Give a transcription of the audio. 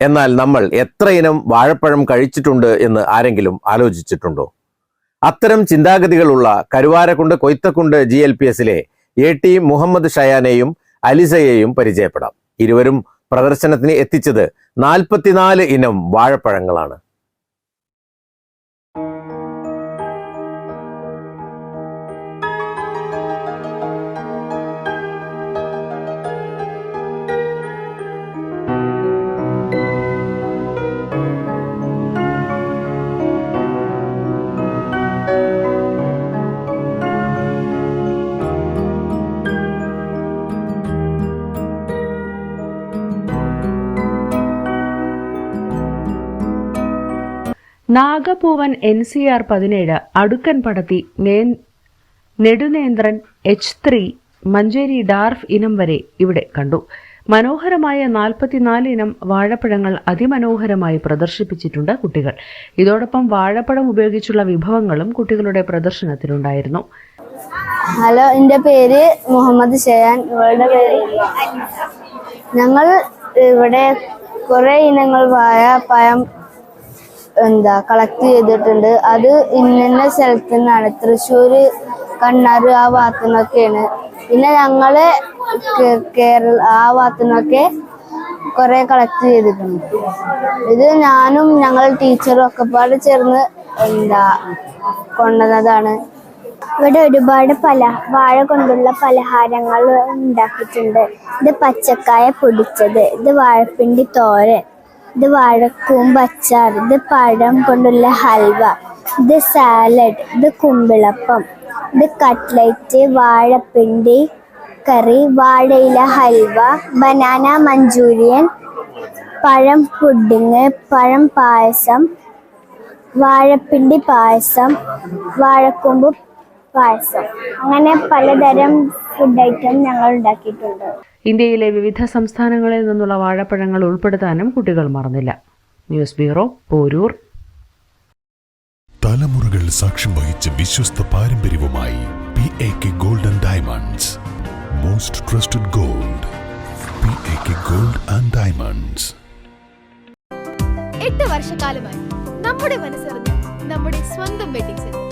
എന്നാൽ നമ്മൾ എത്രയിനം വാഴപ്പഴം കഴിച്ചിട്ടുണ്ട് എന്ന് ആരെങ്കിലും ആലോചിച്ചിട്ടുണ്ടോ? അത്തരം ചിന്താഗതികളുള്ള Karuvarakundu Koythakkundu G L P എസിലെ എ ടി മുഹമ്മദ് ഷയാനെയും അലിസയെയും പരിചയപ്പെടാം. ഇരുവരും പ്രദർശനത്തിന് എത്തിച്ചത് നാൽപ്പത്തിനാല് ഇനം വാഴപ്പഴങ്ങളാണ്. നാഗപൂവൻ എൻ സി ആർ പതിനേഴ് അടുക്കൻ പടത്തി നെടുനേന്ദ്രൻ എച്ച് ത്രീ മഞ്ചേരി ഡാർഫ് ഇനം വരെ ഇവിടെ കണ്ടു. മനോഹരമായ നാൽപ്പത്തിനാല് ഇനം വാഴപ്പഴങ്ങൾ അതിമനോഹരമായി പ്രദർശിപ്പിച്ചിട്ടുണ്ട് കുട്ടികൾ. ഇതോടൊപ്പം വാഴപ്പഴം ഉപയോഗിച്ചുള്ള വിഭവങ്ങളും കുട്ടികളുടെ പ്രദർശനത്തിലുണ്ടായിരുന്നു. ഹലോ എന്റെ പേര് മുഹമ്മദ് ഷയാൻ. ഇവളുടെ പേര് ഞങ്ങൾ ഇവിടെ കുറേ ഇനങ്ങൾ വാഴ പഴം എന്താ കളക്ട് ചെയ്തിട്ടുണ്ട്. അത് ഇന്ന സ്ഥലത്തു നിന്നാണ്. തൃശ്ശൂര് കണ്ണാറ് ആ ഭാഗത്തു നിന്നൊക്കെയാണ് പിന്നെ ഞങ്ങൾ കേരള ആ ഭാഗത്തു നിന്നൊക്കെ കുറെ കളക്ട് ചെയ്തിട്ടുണ്ട്. ഇത് ഞാനും ഞങ്ങൾ ടീച്ചറും ഒക്കെ പാട് ചേർന്ന് എന്താ കൊണ്ടുവന്നതാണ്. ഇവിടെ ഒരുപാട് പല വാഴ കൊണ്ടുള്ള പലഹാരങ്ങൾ ഉണ്ടാക്കിയിട്ടുണ്ട്. ഇത് പച്ചക്കായ പൊടിച്ചത് ഇത് വാഴപ്പിണ്ടി തോരൻ ഇത് വാഴക്കൂമ്പ് അച്ചാർ ഇത് പഴം കൊണ്ടുള്ള ഹൽവ ഇത് സാലഡ് ഇത് കുമ്പിളപ്പം ഇത് കട്ട്ലറ്റ് വാഴപ്പിണ്ടി കറി വാഴയില ഹൽവ ബനാന മഞ്ചൂരിയൻ പഴം പുഡിങ് പഴം പായസം വാഴപ്പിണ്ടി പായസം വാഴക്കൂമ്പ് പായസം. അങ്ങനെ പലതരം ഫുഡ് ഐറ്റം ഞങ്ങൾ ഉണ്ടാക്കിയിട്ടുണ്ട്. ഇന്ത്യയിലെ വിവിധ സംസ്ഥാനങ്ങളിൽ നിന്നുള്ള വാഴപ്പഴങ്ങൾ ഉൾപ്പെടുത്താനും കുട്ടികൾ മറന്നില്ല. News bureau Poroor. തലമുറകൾ സാക്ഷ്യം വഹിച്ച വിശ്വസ്ത പാരമ്പര്യവുമായി P A K golden diamonds most trusted gold P A K gold and diamonds എട്ട് വർഷക്കാലമായി നമ്മുടെ മനസ്സറിഞ്ഞ് നമ്മുടെ സ്വന്തം wedding centre